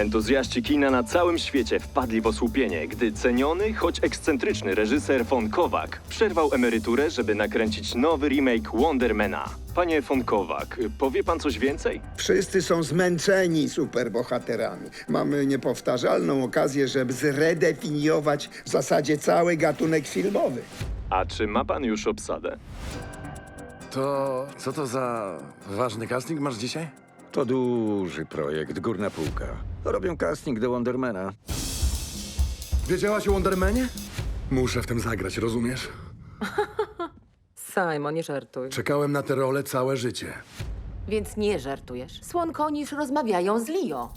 Entuzjaści kina na całym świecie wpadli w osłupienie, gdy ceniony, choć ekscentryczny reżyser von Kowak przerwał emeryturę, żeby nakręcić nowy remake Wondermana. Panie von Kowak, powie pan coś więcej? Wszyscy są zmęczeni superbohaterami. Mamy niepowtarzalną okazję, żeby zredefiniować w zasadzie cały gatunek filmowy. A czy ma pan już obsadę? To co to za ważny casting masz dzisiaj? To duży projekt, górna półka. Robią casting do Wondermana. Wiedziałaś o Wondermanie? Muszę w tym zagrać, rozumiesz? Simon, nie żartuj. Czekałem na tę rolę całe życie. Więc nie żartujesz. Słonkonisz rozmawiają z Leo.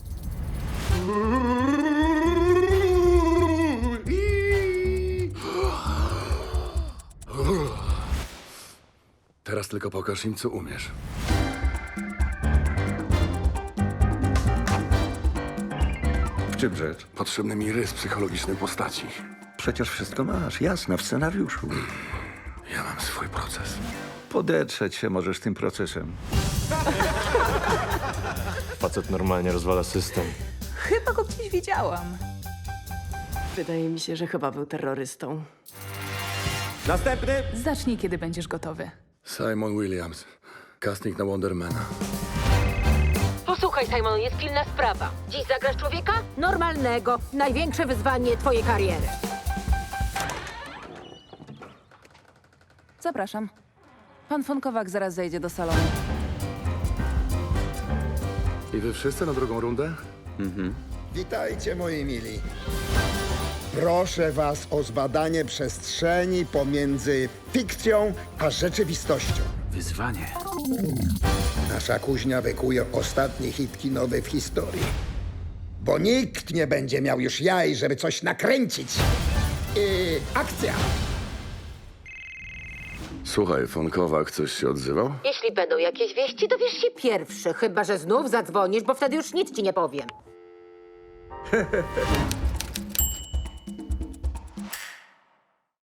Teraz tylko pokaż im, co umiesz. Czym rzecz? Potrzebny mi rys psychologicznej postaci. Przecież wszystko masz, jasno, w scenariuszu. Ja mam swój proces. Podetrzeć się możesz tym procesem. Facet normalnie rozwala system. Chyba go gdzieś widziałam. Wydaje mi się, że chyba był terrorystą. Zacznij, kiedy będziesz gotowy. Simon Williams. Casting na Wondermana. Posłuchaj, Simon, jest pilna sprawa. Dziś zagrasz człowieka? Normalnego. Największe wyzwanie twojej kariery. Zapraszam. Pan Fonkowak zaraz zejdzie do salonu. I wy wszyscy na drugą rundę? Witajcie, moi mili. Proszę was o zbadanie przestrzeni pomiędzy fikcją a rzeczywistością. Wyzwanie. Nasza kuźnia wykuje ostatni hit kinowy w historii. Bo nikt nie będzie miał już jaj, żeby coś nakręcić. I akcja! Słuchaj, Fonkowak coś się odzywał? Jeśli będą jakieś wieści, dowiesz się pierwszy. Chyba, że znów zadzwonisz, bo wtedy już nic ci nie powiem.